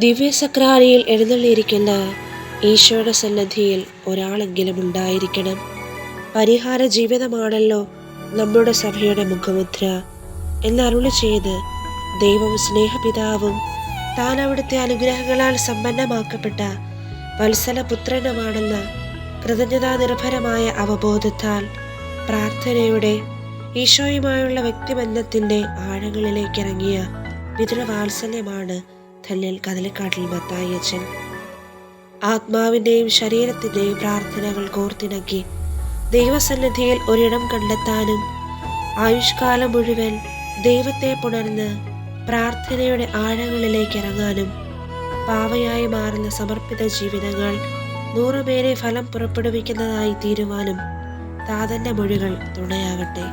ദിവ്യസക്രാരിയിൽ എഴുന്നള്ളിയിരിക്കുന്ന ഈശോയുടെ സന്നദ്ധിയിൽ ഒരാളെങ്കിലും ഉണ്ടായിരിക്കണം. പരിഹാര ജീവിതമാണല്ലോ നമ്മുടെ സഭയുടെ മുഖമുദ്ര എന്നരുളി ചെയ്ത് ദൈവം സ്നേഹപിതാവും താൻ അവിടുത്തെ അനുഗ്രഹങ്ങളാൽ സമ്പന്നമാക്കപ്പെട്ട വത്സലപുത്രനുമാണെന്ന കൃതജ്ഞതാ നിർഭരമായ അവബോധത്താൽ പ്രാർത്ഥനയുടെ ഈശോയുമായുള്ള വ്യക്തിബന്ധത്തിന്റെ ആഴങ്ങളിലേക്ക് ഇറങ്ങിയ പിതൃവാത്സല്യമാണ് ധന്യൽ കദലിക്കാട്ടിൽ മത്തായച്ചൻ ആത്മാവിന്റെയും ശരീരത്തിന്റെയും പ്രാർത്ഥനകൾ കോർത്തിണക്കി ദൈവസന്നിധിയിൽ ഒരിടം കണ്ടെത്താനും ആയുഷ്കാലം മുഴുവൻ ദൈവത്തെ പുണർന്ന് പ്രാർത്ഥനയുടെ ആഴങ്ങളിലേക്ക് ഇറങ്ങാനും പാവയായി മാറുന്ന സമർപ്പിത ജീവിതങ്ങൾ നൂറുപേരെ ഫലം പുറപ്പെടുവിക്കുന്നതായി തീരുവാനും താതന്റെ മൊഴികൾ തുണയാകട്ടെ.